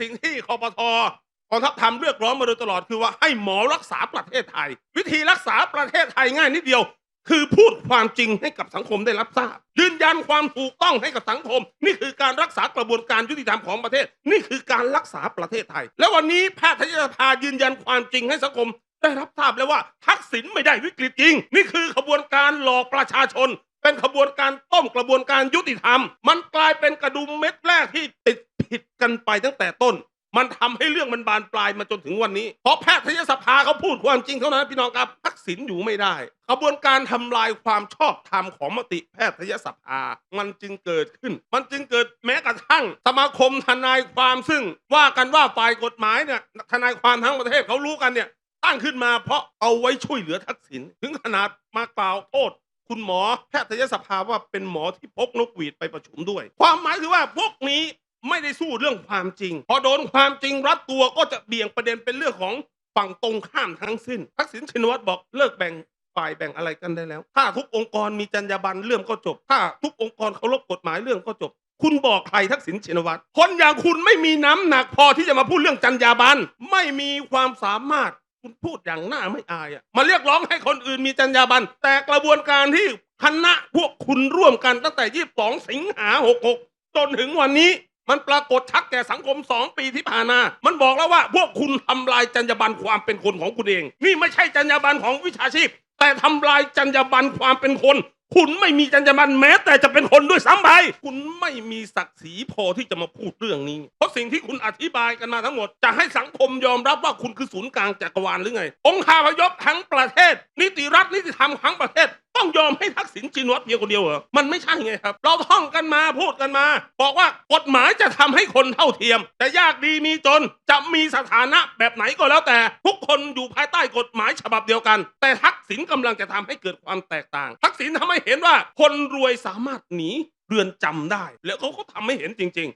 สิ่งที่คอปทกองทัพทำเรียกร้องมาโดยตลอดคือว่าให้หมอรักษาประเทศไทย วิธีรักษาประเทศไทยง่ายนิดเดียว คือพูดความจริงให้กับสังคมได้รับทราบ ยืนยันความถูกต้องให้กับสังคม นี่คือการรักษากระบวนการยุติธรรมของประเทศ นี่คือการรักษาประเทศไทย และวันนี้แพทยสภายืนยันความจริงให้สังคม ได้รับทราบแล้วว่า ทักษิณไม่ได้วิกฤตจริง นี่คือขบวนการหลอกประชาชนเป็นขบวนการต้มกระบวนการยุติธรรม มันกลายเป็นกระดุมเม็ดแรกที่ติด ผิดกันไปตั้งแต่ต้น มันทำให้เรื่องมันบานปลายมาจนถึงวันนี้ เพราะแพทยสภาเขาพูดความจริงเท่านั้นพี่น้องครับทักษิณอยู่ไม่ได้ขบวนการทำลายความชอบธรรมของมติแพทยสภา มันจึงเกิดขึ้น มันจึงเกิดแม้กระทั่ง สมาคมทนายความซึ่ง ว่ากันว่าฝ่ายกฎหมายเนี่ยทนายความทั้งประเทศเขารู้กันเนี่ยตั้งขึ้นมาเพราะเอาไว้ช่วยเหลือทักษิณถึงขนาดมากล่าวโทษคุณหมอแพทยสภาว่าเป็นหมอที่พกนกหวีดไปประชุมด้วย ความหมายคือว่าพวกนี้ ไม่ได้สู้เรื่องความจริง พอโดนความจริงรัดตัวก็จะเบี่ยงประเด็นเป็นเรื่องของฝั่งตรงข้ามทั้งสิ้นทักษิณชินวัตรบอกเลิกแบ่งฝ่ายแบ่งอะไรกันได้แล้ว ถ้าทุกองค์กรมีจรรยาบรรณเรื่องก็จบ ถ้าทุกองค์กรเคารพกฎหมายเรื่องก็จบ คุณบอกใครทักษิณชินวัตรคนอย่างคุณไม่มีน้ำหนักพอที่จะมาพูดเรื่องจรรยาบรรณไม่มีความสามารถคุณพูดอย่างหน้าไม่อายอะมาเรียกร้องให้คนอื่นมีจรรยาบรรณแต่กระบวนการที่คณะพวกคุณร่วมกันตั้งแต่ 22 สิงหา 66 จนถึงวันนี้ มันปรากฏชัดแก่สังคม2ปีที่ผ่านมา มันบอกแล้วว่า พวกคุณทำลายจรรยาบรรณความเป็นคนของคุณเอง นี่ไม่ใช่จรรยาบรรณของวิชาชีพ แต่ทำลายจรรยาบรรณความเป็นคน คุณไม่มีจรรยาบรรณแม้ แต่จะเป็นคนด้วยซ้ำไป คุณไม่มีศักดิ์ศรีพอที่จะมาพูดเรื่องนี้ เพราะสิ่งที่คุณอธิบายกันมาทั้งหมด จะให้สังคมยอมรับว่าคุณคือศูนย์กลางจักรวาลหรือไง องค์คาพยพทั้งประเทศ นิติรัฐนิติธรรมทั้งประเทศ ต้องยอมให้ทักษิณชินวัตรเพียงคนเดียวเหรอ มันไม่ใช่ไงครับ เราท่องกันมาพูดกันมา บอกว่ากฎหมายจะทำให้คนเท่าเทียม แต่ยากดีมีจนจะมีสถานะแบบไหนก็แล้วแต่ ทุกคนอยู่ภายใต้กฎหมายฉบับเดียวกัน แต่ทักษิณกำลังจะทำให้เกิดความแตกต่าง ทักษิณทำให้เห็นว่าคนรวยสามารถหนีเรือนจำได้ แล้วเขาก็ทำให้เห็นจริง